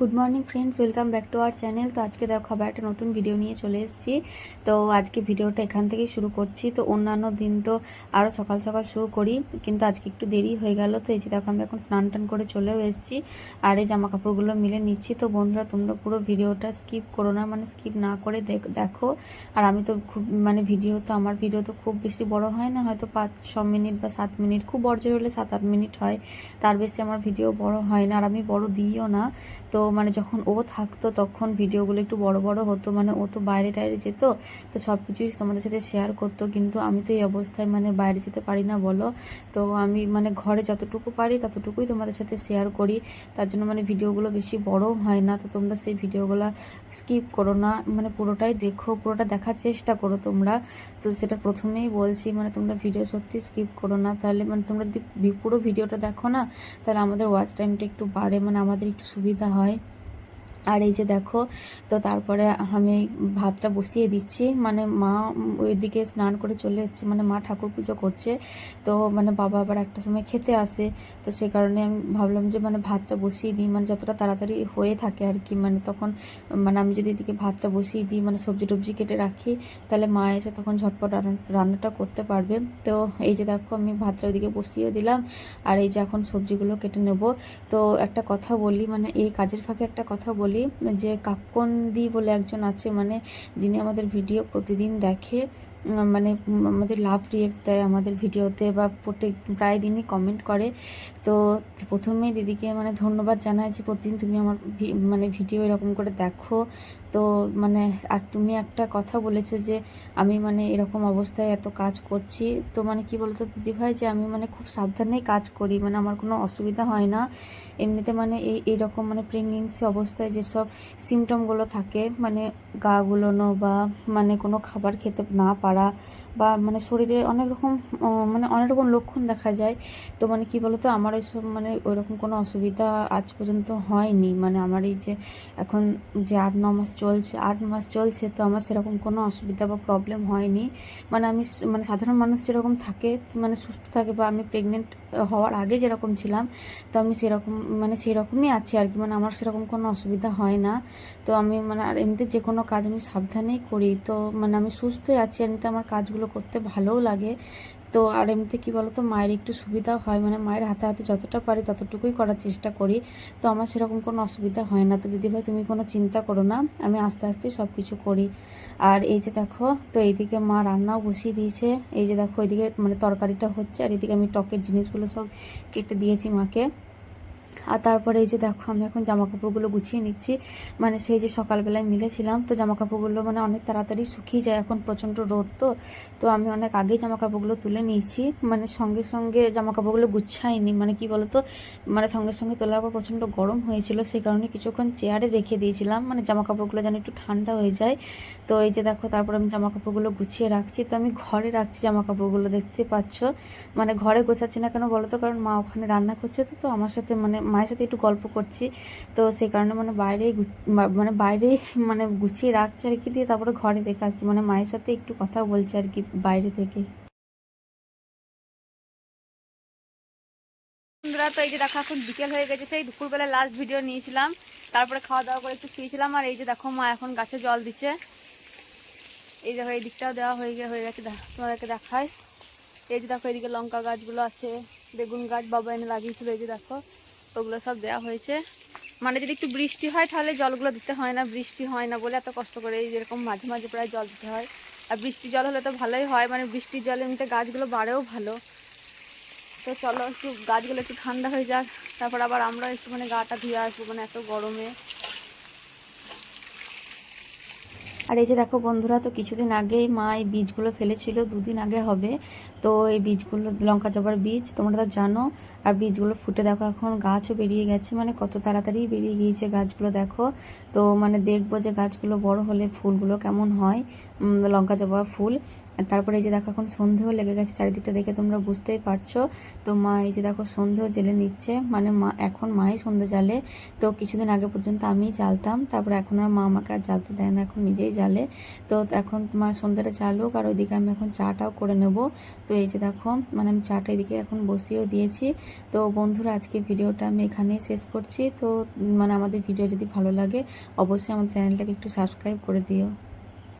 Good morning friends welcome back to our channel তো আজকে দেখো, আবার একটা নতুন ভিডিও নিয়ে চলে এসেছি। তো আজকে ভিডিওটা এখান থেকেই শুরু করছি। তো অন্যান্য দিন তো আরও সকাল সকাল শুরু করি, কিন্তু আজকে একটু দেরি হয়ে গেল। তো এই যে দেখো, আমি এখন স্নান টান করে চলেও এসেছি। আর এই জামা কাপড়গুলো মিলে নিচ্ছি। তো বন্ধুরা, তোমরা পুরো ভিডিওটা স্কিপ করো না মানে স্কিপ না করে দেখ- দেখো। আর আমি তো খুব মানে ভিডিও তো, আমার ভিডিও তো খুব বেশি বড় হয় না। হয়তো পাঁচ, ছ মিনিট বা সাত মিনিট, খুব বড় হলে সাত আট মিনিট হয়। তার বেশি আমার ভিডিও বড় হয় না। আর আমি বড় দিইও না। তো মানে যখন ও থাকতো, তখন ভিডিওগুলো একটু বড় বড় হতো। মানে ও তো বাইরে টাইরে যেত, তো সব কিছুই তোমাদের সাথে শেয়ার করতো। কিন্তু আমি তো এই অবস্থায় মানে বাইরে যেতে পারি না বলো। তো আমি মানে ঘরে যতটুকু পারি, ততটুকুই তোমাদের সাথে শেয়ার করি। তার জন্য মানে ভিডিওগুলো বেশি বড়ও হয় না। তো তোমরা সেই ভিডিওগুলো স্কিপ করো না। মানে পুরোটাই দেখো, পুরোটা দেখার চেষ্টা করো তোমরা। তো সেটা প্রথমেই বলছি মানে তোমরা ভিডিও সত্যি স্কিপ করো না। তাহলে মানে তোমরা যদি পুরো ভিডিওটা দেখো না, তাহলে আমাদের ওয়াচ টাইমটা একটু বাড়ে। মানে আমাদের একটু সুবিধা হয়। আর এই যে দেখো, তো তারপরে আমি ভাতটা বসিয়ে দিচ্ছি। মানে মা ওইদিকে স্নান করে চলে এসছে। মানে মা ঠাকুর পুজো করছে। তো মানে বাবা আবার একটা সময় খেতে আসে। তো সে কারণে আমি ভাবলাম যে মানে ভাতটা বসিয়ে দিই। মানে যতটা তাড়াতাড়ি হয়ে থাকে আর কি। মানে তখন মানে আমি যদি এদিকে ভাতটা বসিয়ে দিই মানে সবজি টবজি কেটে রাখি, তাহলে মা এসে তখন ঝটপট রান্না- রান্নাটা করতে পারবে। তো এই যে দেখো, আমি ভাতটা ওইদিকে বসিয়ে দিলাম। আর এই যে এখন সবজিগুলো কেটে নেব। তো একটা কথা বলি মানে এই কাজের ফাঁকে একটা কথা বলি। যে কাক্কন্দি বলে একজন আছে মানে যিনি আমাদের ভিডিও প্রতিদিন দেখে মানে আমাদের লাভ রিয়েক্ট দেয় আমাদের ভিডিওতে বা প্রত্যেক প্রায় দিনই কমেন্ট করে। তো প্রথমে দিদিকে মানে ধন্যবাদ জানাই যে প্রতিদিন তুমি আমার মানে ভিডিও এরকম করে দেখো। তো মানে আর তুমি একটা কথা বলেছ যে আমি মানে এরকম অবস্থায় এত কাজ করছি। তো মানে কি বলতো দিদিভাই যে আমি মানে খুব সাবধানেই কাজ করি মানে আমার কোনো অসুবিধা হয় না। এমনিতে মানে এই, এইরকম মানে প্রেগনেন্সি অবস্থায় যেসব সিমটমগুলো থাকে মানে গা গুলোনো বা মানে কোনো খাবার খেতে না পারা বা মানে শরীরে অনেক রকম মানে অনেক রকম লক্ষণ দেখা যায়, তো মানে কি বলতো, আমার এইসব মানে ওইরকম কোনো অসুবিধা আজ পর্যন্ত হয়নি। মানে আমার এই যে এখন যে আট, ন মাস চলছে, আট মাস চলছে, তো আমার সেরকম কোনো অসুবিধা বা প্রবলেম হয়নি। মানে আমি মানে সাধারণ মানুষ যেরকম থাকে মানে সুস্থ থাকে বা আমি প্রেগনেন্ট হওয়ার আগে যেরকম ছিলাম, তো আমি সেরকম মানে সেরকমই আছি আর কি। মানে আমার সেরকম কোনো অসুবিধা হয় না। তো আমি মানে আর এমনিতে যে কোনো কাজ আমি সাবধানেই করি। তো মানে আমি সুস্থই আছি এমনিতে আমার কাজগুলো করতে ভালোও লাগে। তো আর এমনিতে কী বলো তো মায়ের একটু সুবিধা হয়। মানে মায়ের হাতে হাতে যতটা পারি ততটুকুই করার চেষ্টা করি। তো আমার সেরকম কোনো অসুবিধা হয় না। তো দিদিভাই তুমি কোনো চিন্তা করো না। আমি আস্তে আস্তে সব কিছু করি। আর এই যে দেখো, তো এইদিকে মা রান্নাও বসিয়ে দিয়েছে। এই যে দেখো এইদিকে মানে তরকারিটা হচ্ছে। আর এদিকে আমি টকের জিনিসগুলো সব কেটে দিয়েছি মাকে। আর তারপরে এই যে দেখো আমি এখন জামা কাপড়গুলো গুছিয়ে নিচ্ছি। মানে সেই যে সকালবেলায় মিলেছিলাম, তো জামা কাপড়গুলো মানে অনেক তাড়াতাড়ি শুকিয়ে যায়। এখন প্রচণ্ড রোদ তো তো আমি অনেক আগেই জামা কাপড়গুলো তুলে নিয়েছি। মানে সঙ্গে সঙ্গে জামা কাপড়গুলো গুছাইনি। মানে কি বলতো মানে সঙ্গে সঙ্গে তোলার পর প্রচণ্ড গরম হয়েছিল, সেই কারণে কিছুক্ষণ চেয়ারে রেখে দিয়েছিলাম। মানে জামা কাপড়গুলো যেন একটু ঠান্ডা হয়ে যায়। তো এই যে দেখো, তারপর আমি জামা কাপড়গুলো গুছিয়ে রাখছি। তো আমি ঘরে রাখছি জামা কাপড়গুলো দেখতে পাচ্ছ? মানে ঘরে গোছাচ্ছি না কেন বলো তো কারণ মা ওখানে রান্না করছে তো তো আমার সাথে মানে মায়ের সাথে একটু গল্প করছি। তো সেই কারণে মানে বাইরে মানে বাইরে মানে গুছিয়ে রাখছে আর কি, দিয়ে তারপরে ঘরে রেখে আসছি। মানে মায়ের সাথে একটু কথা বলছে আর কি বাইরে থেকে। তো এই যে দেখো, এখন বিকেল হয়ে গেছে। সেই দুপুরবেলা লাস্ট ভিডিও নিয়েছিলাম। তারপরে খাওয়া দাওয়া করে একটু শুয়েছিলাম আর এই যে দেখো, মা এখন গাছে জল দিচ্ছে। এই দেখো, এই দিকটাও দেওয়া হয়ে গে- হয়ে গেছে। তোমাদেরকে দেখায় এই যে দেখো, এদিকে লঙ্কা গাছগুলো আছে, বেগুন গাছ বাবা এনে লাগিয়েছিল। এই যে দেখো ওগুলো সব দেওয়া হয়েছে। মানে যদি একটু বৃষ্টি হয় তাহলে জলগুলো দিতে হয় না, বৃষ্টি হয় না বলে এত কষ্ট করে এই যেরকম মাঝে মাঝে প্রায় জল দিতে হয়। আর বৃষ্টি জল হলে তো ভালোই হয় মানে বৃষ্টির জলে এমনিতে গাছগুলো বাড়েও ভালো। তো চলো একটু গাছগুলো একটু ঠান্ডা হয়ে যাক, তারপর আবার আমরা একটু মানে গাটা ধুয়ে আসব মানে এত গরমে। আর এই যে দেখো বন্ধুরা, তো কিছুদিন আগেই মা এই বীজগুলো ফেলেছিল, দুদিন আগে হবে। তো এই বীজগুলো, লঙ্কা জবার বীজ, তোমরা তো জানো, আর বীজগুলো ফুটে দেখো এখন গাছও বেরিয়ে গেছে মানে কত তাড়াতাড়ি বেরিয়ে গিয়েছে গাছগুলো দেখো। তো মানে দেখব যে গাছগুলো বড় হলে ফুলগুলো কেমন হয় লঙ্কা জবা ফুল। তারপরে এই যে দেখো এখন সন্ধেও লেগে গেছে, চারিদিকটা দেখে তোমরা বুঝতেই পারছ। তো মা এই যে দেখো সন্ধেও জেলে নিচ্ছে মানে মা, এখন মাই সন্ধে জ্বালে তো কিছুদিন আগে পর্যন্ত আমিই জ্বালতাম, তারপরে এখন আর মা আমাকে আর জ্বালতে দেয় না, এখন নিজেই জ্বালে তো এখন তোমার সন্ধ্যাটা চালুক আর ওইদিকে আমি এখন চাটাও করে নেব। তো এই যে দেখো মানে আমি চাটা এদিকে এখন বসিয়েও দিয়েছি। তো বন্ধুরা, আজকে ভিডিওটা আমি এখানেই শেষ করছি। তো মানে আমাদের ভিডিও যদি ভালো লাগে, অবশ্যই আমাদের চ্যানেলটাকে একটু সাবস্ক্রাইব করে দিও।